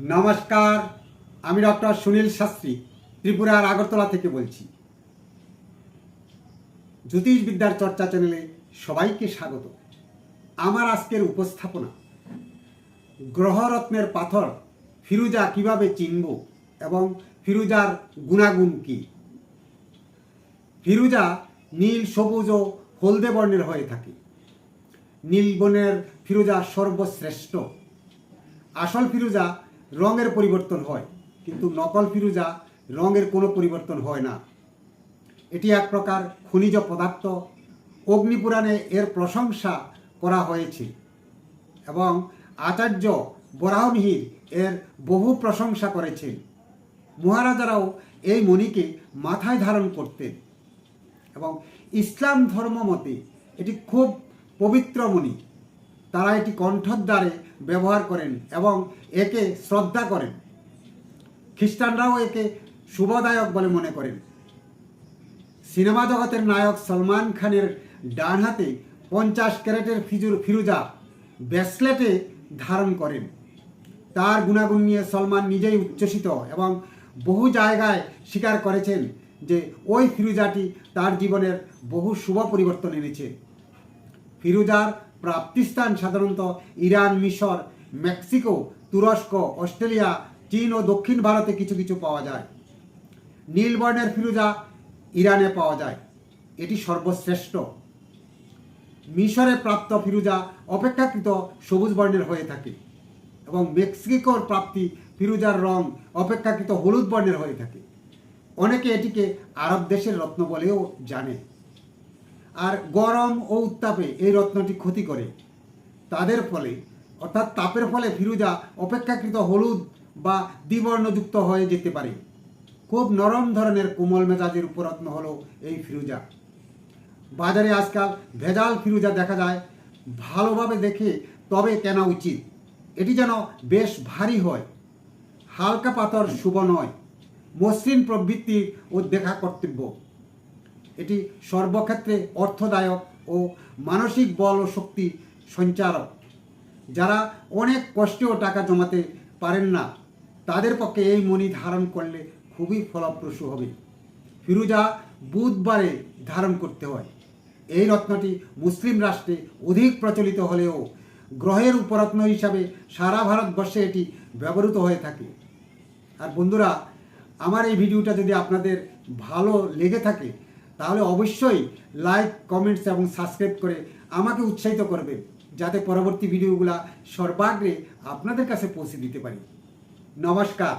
নমস্কার, আমি ডক্টর সুনীল শাস্ত্রী, ত্রিপুরার আগরতলা থেকে বলছি। জ্যোতিষবিদ্যার চর্চা চ্যানেলে সবাইকে স্বাগত। আমার আজকের উপস্থাপনা, গ্রহরত্নের পাথর ফিরুজা কীভাবে চিনব এবং ফিরুজার গুণাগুণ কী? ফিরুজা নীল, সবুজ ও হলদে বর্ণের হয়ে থাকে। নীল বর্ণের ফিরুজা সর্বশ্রেষ্ঠ। আসল ফিরুজা রঙের পরিবর্তন হয়, কিন্তু নকল ফিরুজা রঙের কোনো পরিবর্তন হয় না। এটি এক প্রকার খনিজ পদার্থ, অগ্নিপুরাণে এর প্রশংসা করা হয়েছে এবং আচার্য বরাহমিহির এর বহু প্রশংসা করেছেন মহারাজারাও এই মণিকে মাথায় ধারণ করতেন এবং ইসলাম ধর্ম মতে এটি খুব পবিত্র মণি। তারা এটি কণ্ঠদ্বারে ব্যবহার করেন এবং একে শ্রদ্ধা করেন। খ্রিস্টানরাও একে শুভদায়ক বলে মনে করেন। সিনেমা জগতের নায়ক সলমান খানের ডান হাতে পঞ্চাশ ক্যারেটের ফিজুর ফিরুজা ব্রেসলেটে ধারণ করেন। তার গুণাগুণ নিয়ে সলমান নিজেই উচ্ছ্বসিত এবং বহু জায়গায় স্বীকার করেছেন যে ওই ফিরুজাটি তার জীবনের বহু শুভ পরিবর্তন এনেছে। ফিরুজার প্রাপ্তিস্থান সাধারণত ইরান, মিশর, মেক্সিকো, তুরস্ক, অস্ট্রেলিয়া, চীন ও দক্ষিণ ভারতে কিছু কিছু পাওয়া যায়। নীল বর্ণের ফিরুজা ইরানে পাওয়া যায়। এটি সর্বশ্রেষ্ঠ। মিশরে প্রাপ্ত ফিরুজা অপেক্ষাকৃত সবুজ বর্ণের হয়ে থাকে এবং মেক্সিকোর প্রাপ্তি ফিরুজার রং অপেক্ষাকৃত হলুদ বর্ণের হয়ে থাকে। অনেকে এটিকে আরব দেশের রত্ন বলেও জানে। আর গরম ও উত্তাপে এই রত্নটি ক্ষতি করে। তাদের ফলে, অর্থাৎ তাপের ফলে ফিরুজা অপেক্ষাকৃত হলুদ বা দ্বিবর্ণযুক্ত হয়ে যেতে পারে। খুব নরম ধরনের কোমল মেজাজের উপরত্ন হলো এই ফিরুজা। বাজারে আজকাল ভেজাল ফিরুজা দেখা যায়। ভালোভাবে দেখে তবে কেনা উচিত। এটি যেন বেশ ভারী হয়। হালকা পাথর শুভ নয়। মসৃণ প্রবৃত্তি ও দেখা কর্তব্য। এটি সর্বক্ষেত্রে অর্থদায়ক ও মানসিক বল ও শক্তি সঞ্চারক। যারা অনেক কষ্টেও টাকা জমাতে পারেন না, তাদের পক্ষে এই মণি ধারণ করলে খুবই ফলপ্রসূ হবে। ফিরুজা বুধবারে ধারণ করতে হয়। এই রত্নটি মুসলিম রাষ্ট্রে অধিক প্রচলিত হলেও গ্রহের উপরত্ন হিসাবে সারা ভারতবর্ষে এটি ব্যবহৃত হয়ে থাকে। আর বন্ধুরা, আমার এই ভিডিওটা যদি আপনাদের ভালো লেগে থাকে তাহলে অবশ্যই লাইক কমেন্টস এবং সাবস্ক্রাইব করে আমাকে উৎসাহিত করবে, যাতে পরবর্তী ভিডিওগুলা সর্বাগ্রে আপনাদের কাছে পৌঁছে দিতে পারি। নমস্কার।